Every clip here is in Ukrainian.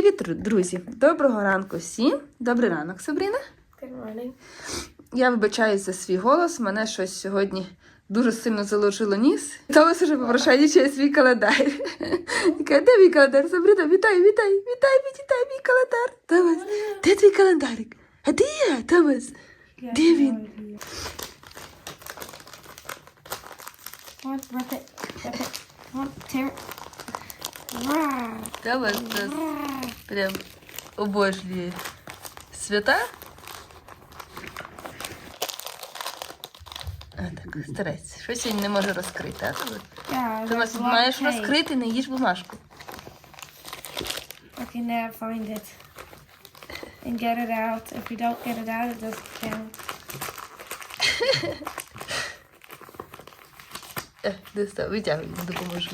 Привіт, друзі! Доброго ранку всім. Добрий ранок, Сабріна. Я вибачаюсь за свій голос. Мене щось сьогодні дуже сильно заложило ніс. Томас уже попрощає через свій календар. Каже, де мій календар? Сабріна, вітай, вітай, вітай, вітай мій календар. Томас, де твій календарик? А де я, Томас? Де він? Come on, rip it. Томас нас rah. прям обожнює свята. А, так, старайся. Щось він не може розкрити, а? Томас? Yeah, there's a маєш розкрити, не їж бумажку. Okay, now find it. And get it out. If you don't get it out, it doesn't count. Е, достав, витягуй, допоможу.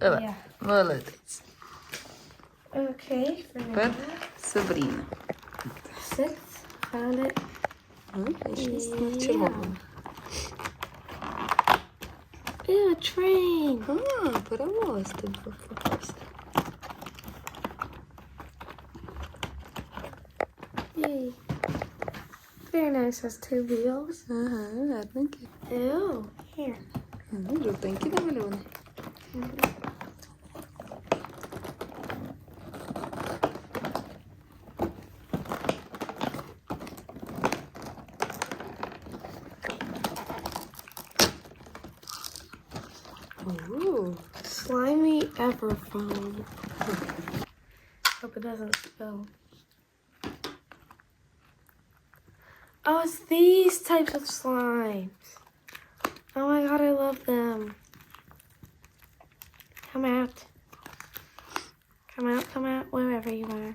Давай, Yeah. молодець. Okay, for Тепер now. Сабріна. Six. Found it. Ну, шість Yeah. на червоному. Ew, a train. А, паровоз тут попався. Yay. Very nice. Has two wheels. Ага, гарненький. Ew. Here. Ну, жовтенький намальований. Everfoam. Hope it doesn't spill. Oh, it's these types of slimes. Oh my god, I love them. Come out. Come out, come out, wherever you are.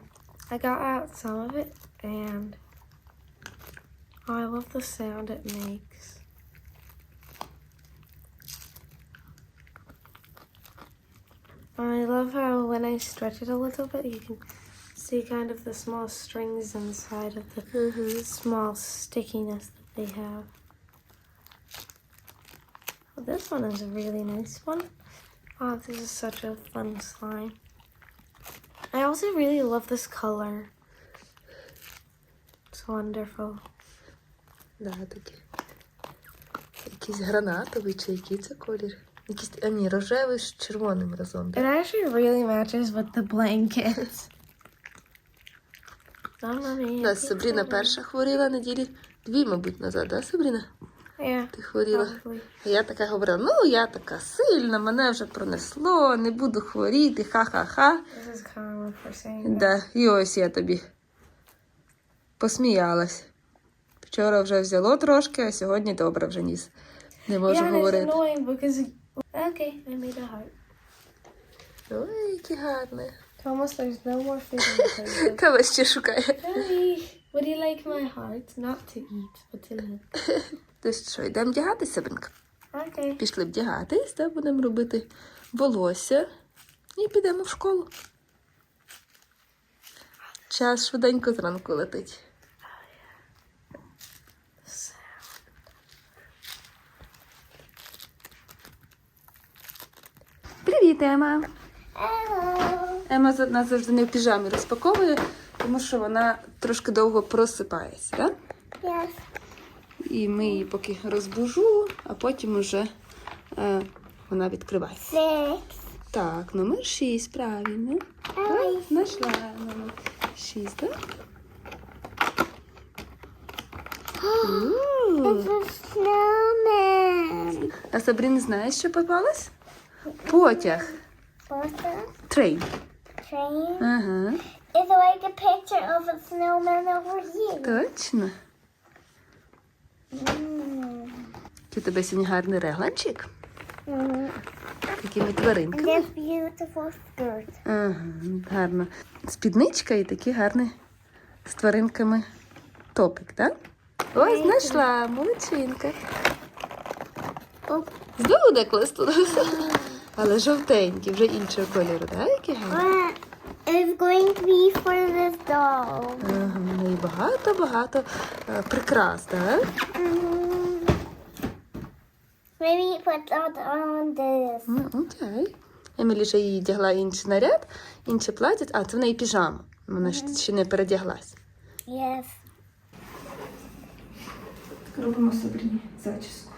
I got out some of it, and oh, I love the sound it makes. I love how when I stretch it a little bit, you can see kind of the small strings inside of the small stickiness that they have. Well, this one is a really nice one. Oh, this is such a fun slime. I also really love this color. It's wonderful. да, таке. Якийсь гранатовий чи який це колір? Якийсь, а ні, рожевий з червоним разом. It actually really matches with the blankets. Mia, Да, Сабріна перша хворіла неділі дві, мабуть, назад, да, Сабріна? Yeah, Ти хворіла. probably. А Я така говорила, ну я така сильна, мене вже пронесло, не буду хворіти, ха-ха-ха. Да, і ось я тобі посміялась. Вчора вже взяло трошки, а сьогодні добре вже ніс. Не можу yeah, говорити. Okay, I made a heart. Ой, які гарне. Thomas, there's no more food on the table. Кава ще шукає. Daddy, would you like my heart? Not to eat, but to look. Ти що, йдемо вдягатися, Сабинка? Okay. Пішли вдягатись, та будемо робити волосся і підемо в школу. Час швиденько зранку летить. Привіт, Ема. Ема нас завжди не в піжамі розпаковує, тому що вона трошки довго просипається, так? Yes. І ми її поки розбужу, а потім уже е, вона відкриває. Six. Так, номер 6, правильно. Так, знайшла номер 6, так? A snowman. А Сабріна знає, що попалась? Потяг. That? Трейн. Train? Ага, It's like a picture of a snowman over here. точно. Mm. У тебе сьогодні гарний регланчик. Mm. Такими тваринками. This beautiful skirt. Ага, гарно. Спідничка і такі гарні з тваринками топик, так? Ось знайшла, молодчинка. Неклес туди. Але жовтенький, вже іншого кольору, так? Який гарний. What is going to be for this doll? Ага, ну і багато-багато е, прикрас, так? Mm. Maybe put that on this. Ну, окей. Емілі вже їй одягла інший наряд, інше плаття. А, це в неї піжама. Вона ж ще не передяглась. Yes. Робимо Сабріні зачіску.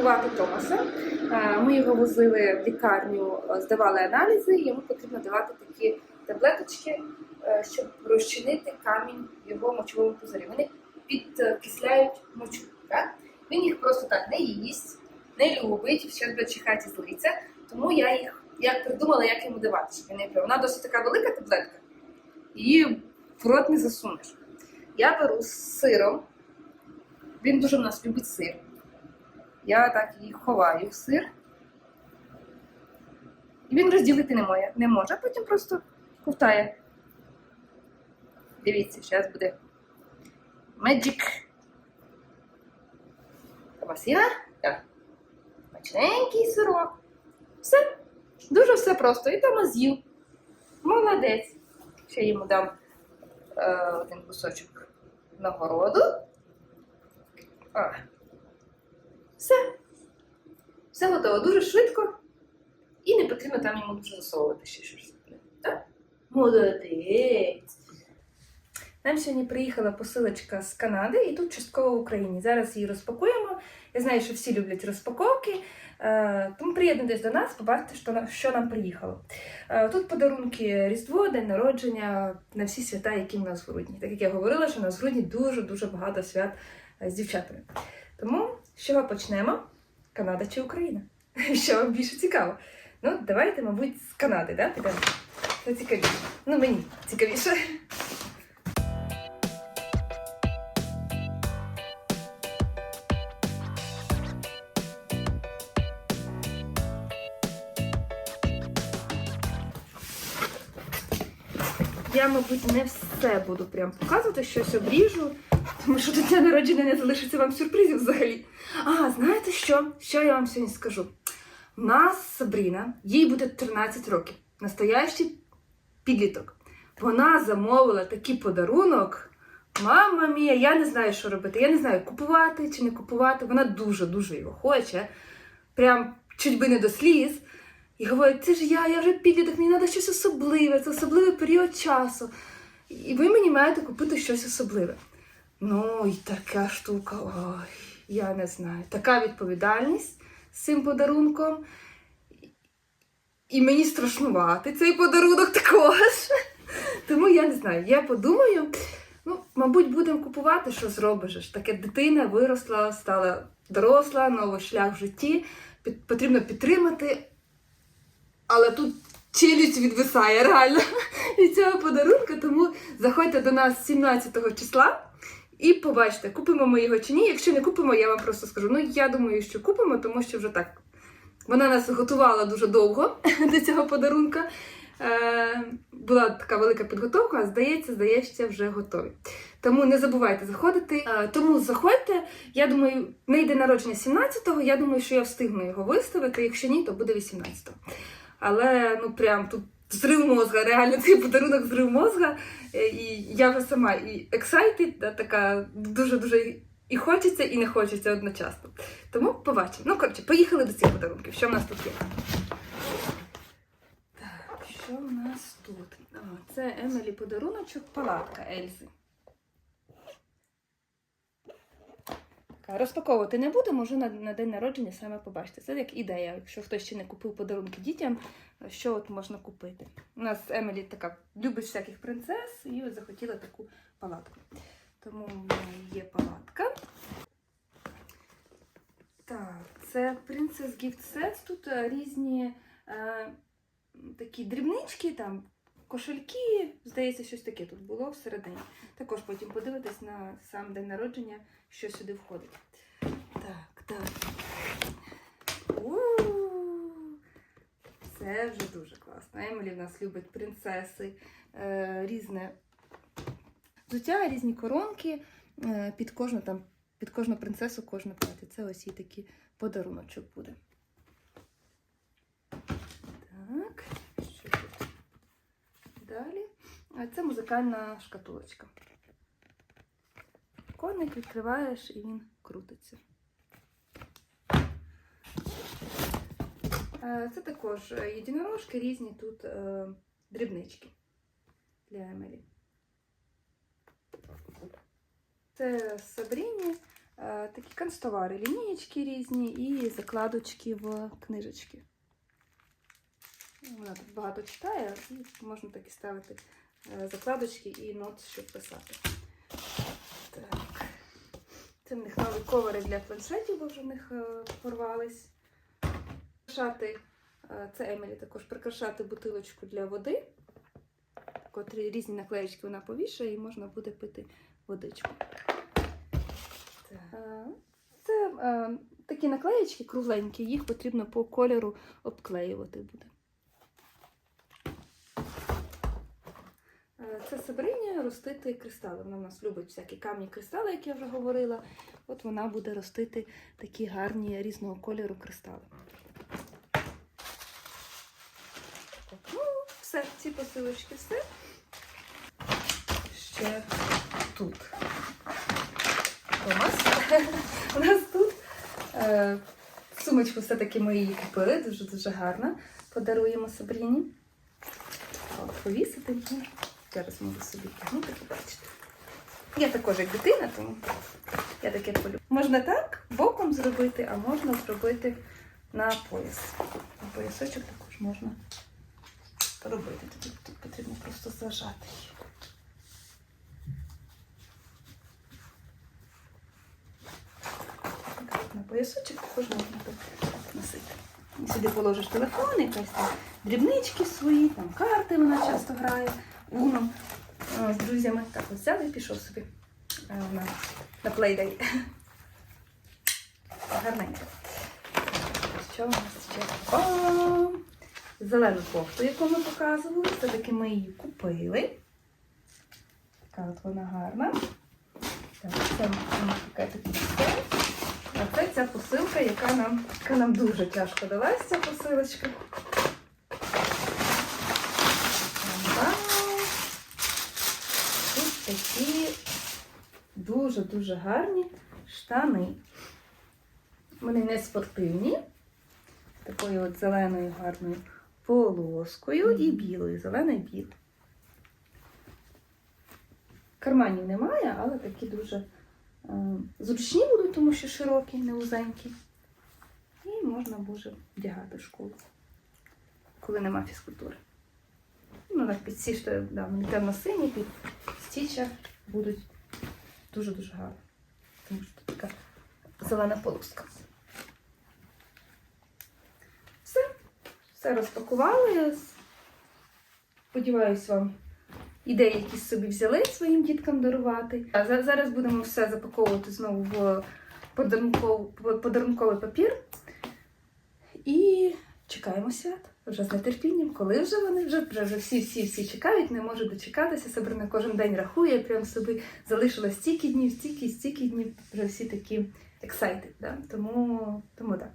Лікувати Томаса. Е, Ми його возили в лікарню, е, здавали аналізи. і Йому потрібно давати такі таблеточки, е, щоб розчинити камінь в його мочовому пузирі. Вони підкисляють мочу. Так? Він їх просто так не їсть, не любить, ще до чихаті злиться. Тому я їх як придумала, як йому давати. Щоб він не пив. Вона досить така велика таблетка, її в рот не засунеш. Я беру з сиром. Він дуже в нас любить сир. Я так їх ховаю в сир. І він розділити не може, не може, а потім просто ковтає. Дивіться, зараз буде. У вас? Так. Смачненький сирок. Все. Дуже все просто. І там з'їв. Молодець. Ще йому дам е, один кусочок нагороду. А. Все. Все готово дуже швидко. І не потрібно там йому дуже засовувати ще щось. Так? Молодець. Нам сьогодні приїхала посилочка з Канади і тут частково в Україні. Зараз її розпакуємо. Я знаю, що всі люблять розпаковки. Е, Тому приєднуйтесь до нас, побачите, що, нам приїхало. Е, Тут подарунки Різдво, день народження на всі свята, які в нас в грудні. Так як я говорила, що у нас в грудні дуже-дуже багато свят е, з дівчатами. Тому з чого почнемо? Канада чи Україна? Що вам більше цікаво? Ну, давайте, мабуть, з Канади, да? Підемо. Це цікавіше. Ну, мені цікавіше. Я, мабуть, не все буду прям показувати, щось обріжу, тому що до дня народження не залишиться вам сюрпризів взагалі. А, знаєте що? Що я вам сьогодні скажу? У нас Сабріна, їй буде 13 років, настоящий підліток. Вона замовила такий подарунок. Мама мія, я не знаю, що робити. Я не знаю, купувати чи не купувати. Вона дуже-дуже його хоче. Прям чуть би не до сліз. І говорить, це ж я, я вже підліток, мені треба щось особливе, це особливий період часу. І ви мені маєте купити щось особливе. Ну, і така штука, ой, я не знаю. Така відповідальність з цим подарунком. І мені страшнувати цей подарунок також. Тому я не знаю. Я подумаю, ну, мабуть, будемо купувати, що зробиш. Таке дитина виросла, стала доросла, новий шлях в житті. Потрібно підтримати. Але тут челюсть відвисає реально від цього подарунка. Тому заходьте до нас 17 числа І побачите, купимо ми його чи ні. Якщо не купимо, я вам просто скажу. Ну, я думаю, що купимо, тому що вже так. Вона нас готувала дуже довго до цього подарунка. Е, була така велика підготовка, а здається, здається, вже готові. Тому не забувайте заходити. Е, тому заходьте. Я думаю, не йде народження 17-го. Я думаю, що я встигну його виставити. Якщо ні, то буде 18-го. Але ну прям тут зрив мозга, реально цей подарунок зрив мозга. Е, І я вже сама і excited, да, така дуже-дуже і хочеться, і не хочеться одночасно. Тому побачимо. Ну, коротше, поїхали до цих подарунків. Що в нас тут є? Так, що в нас тут? О, це Емелі подаруночок, палатка Ельзи. Розпаковувати не будемо, вже на, на день народження саме побачите. Це як ідея, якщо хтось ще не купив подарунки дітям, що от можна купити. У нас Емелі така любить всяких принцес і от захотіла таку палатку. Тому в неї є палатка. Так, це Princess Gift Set. Тут е, різні е, такі дрібнички, там кошельки, здається, щось таке тут було всередині. Також потім подивитись на сам день народження, що сюди входить. Так, так. У-у-у. Це вже дуже класно. Емілі в нас любить принцеси, е, різне взуття, різні коронки е, під кожну там, під кожну принцесу, кожне плаття. Це ось і такий подаруночок буде. Так, що тут далі? Це музикальна шкатулочка. Коник відкриваєш і він крутиться. Е, Це також єдинорожки, різні тут е, дрібнички для Емелі. Це Сабріні, е, такі канцтовари, лінієчки різні і закладочки в книжечки. Вона тут багато читає, і можна такі ставити закладочки і нот, щоб писати. Це в них нові ковери для планшетів, бо вже в них е, порвались. Прикрашати, е, це Емілі також прикрашати бутилочку для води, котрі різні наклеєчки вона повішає, і можна буде пити водичку. Е, Це е, такі наклеєчки кругленькі, їх потрібно по кольору обклеювати буде. Е, Це Сабриня ростити кристали. Вона в нас любить всякі камні кристали, як я вже говорила. От вона буде ростити такі гарні різного кольору кристали. Ну, все, ці посилочки все. Ще тут. Томас. У нас тут е, сумочку все-таки ми її купили, дуже-дуже гарна. Подаруємо Сабріні. Повісити можна. Зараз можу собі тягнути, побачите. Я також як дитина, тому я таке полюблю. Можна так боком зробити, а можна зробити на пояс. На поясочок також можна робити. Тут, тут потрібно просто зажати. На поясочок також можна так носити. І Сюди положиш телефон, якась там дрібнички свої, там карти вона часто грає, уно з друзями. Так, ось взяли і пішов собі на, на плейдей. Гарненько. Що у нас ще? Зелену кофту, яку ми показували. Все-таки ми її купили. Така от вона гарна. Так, це така все. А це ця посилка, яка нам, яка нам дуже тяжко далась, ця посилочка. Та-дам! Тут такі дуже-дуже гарні штани. Вони не спортивні, такою от зеленою гарною полоскою і білою, зеленою і білою. Карманів немає, але такі дуже е, зручні будуть, тому що широкі, не вузенькі. І можна буде вдягати в школу, коли нема фізкультури. Ну, так під ці що, да, темно-сині, під стіча будуть дуже-дуже гарно. Тому що тут така зелена полоска. Все, все розпакували. Сподіваюсь, вам ідеї якісь собі взяли своїм діткам дарувати. А зараз будемо все запаковувати знову в подарунковий папір. І чекаємо свят. Вже з нетерпінням, коли вже вони вже, вже, вже всі, всі, всі чекають, не можуть дочекатися. Сабрина кожен день рахує, прям собі залишилось стільки днів, стільки, стільки днів. Вже всі такі excited, да? Тому, тому да.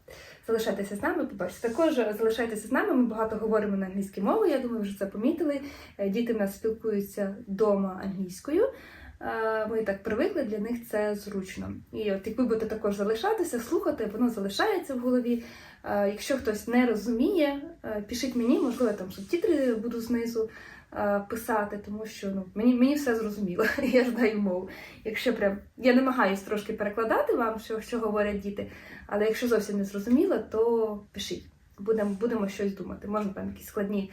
Залишайтеся з нами, побачите. Також залишайтеся з нами. Ми багато говоримо на англійській мові. Я думаю, вже це помітили. Е, Діти в нас спілкуються вдома англійською. Е, Ми так привикли, для них це зручно. І от як ви будете також залишатися, слухати, воно залишається в голові. Е, Якщо хтось не розуміє, е, пишіть мені, можливо, я там субтитри буду знизу писати, тому що ну, мені, мені все зрозуміло, я знаю мову. Якщо прям я намагаюсь трошки перекладати вам, що, що говорять діти, але якщо зовсім не зрозуміло, то пишіть. Будемо, будемо щось думати. Можна там якісь складні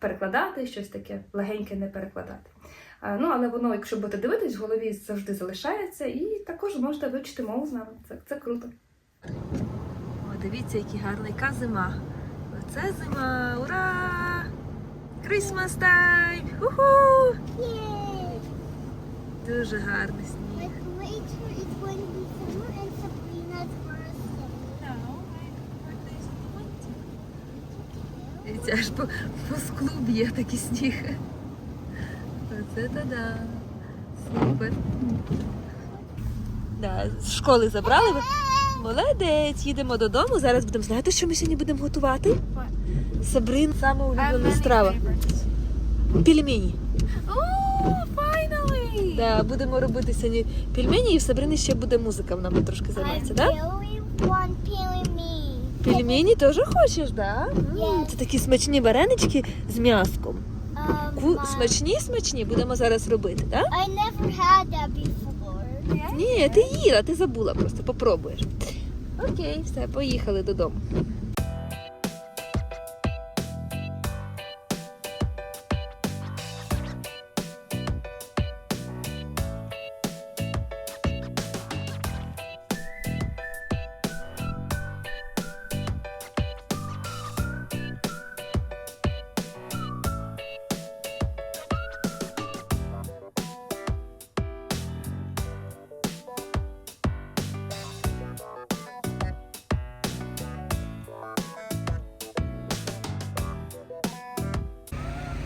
перекладати, щось таке легеньке не перекладати. Е, ну, але воно, якщо будете дивитись, в голові завжди залишається, і також можете вивчити мову з нами. Це, це круто. О, дивіться, який гарна, яка зима. Оце зима! Ура! Christmas time! Уху! Дуже гарний сніг. Дивіться, аж по, по склу б'є такий сніг. Оце та-да. Супер. Да, з школи забрали. ви? Молодець, їдемо додому. Зараз будемо знаєте, що ми сьогодні будемо готувати? Сабрин саме улюблена страва. Пельмені. Finally! Да, будемо робити сьогодні пельмені, і в Сабрини ще буде музика, вона буде трошки займатися, так? Пельмені теж хочеш, так? Да? Yes. Це такі смачні варенички з м'яском. Ку- Смачні, смачні, будемо зараз робити, так? I never had that before. Ні, ти їла, ти забула просто, попробуєш. Окей, все, поїхали додому.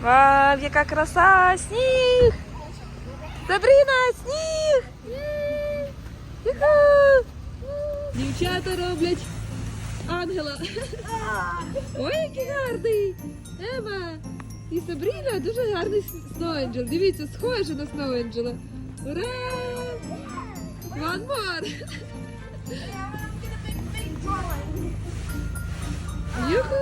Вау, яка краса! Сніг! Сабріна, сніг! Дівчата роблять ангела. Ой, який гарний! Ема! І Сабріна дуже гарний Сноуенджел. Дивіться, схоже на Сноуенджела. Ура! One more! Юху!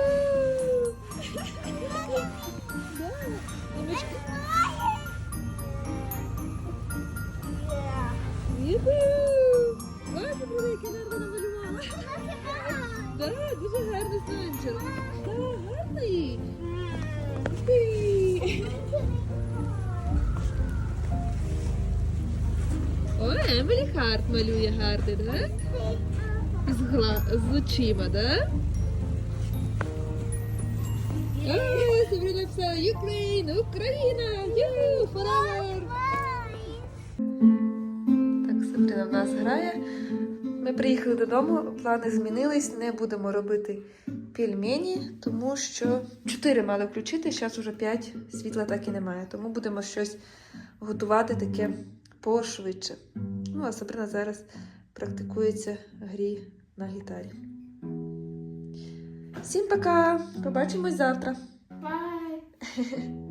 Дуже гарний Сноуенджел. Да, гарний. О, Емілі Харт малює гарний, да? З, гла... з очима, да? О, Сабріна написала Україна, Україна, Юху, forever! Так, Сабріна в нас грає. Ми приїхали додому, плани змінились, не будемо робити пельмені, тому що 4 мали включити, зараз уже 5, світла так і немає. Тому будемо щось готувати таке пошвидше. Ну, а Сабрина зараз практикується грі на гітарі. Всім пока! Побачимось завтра! Bye!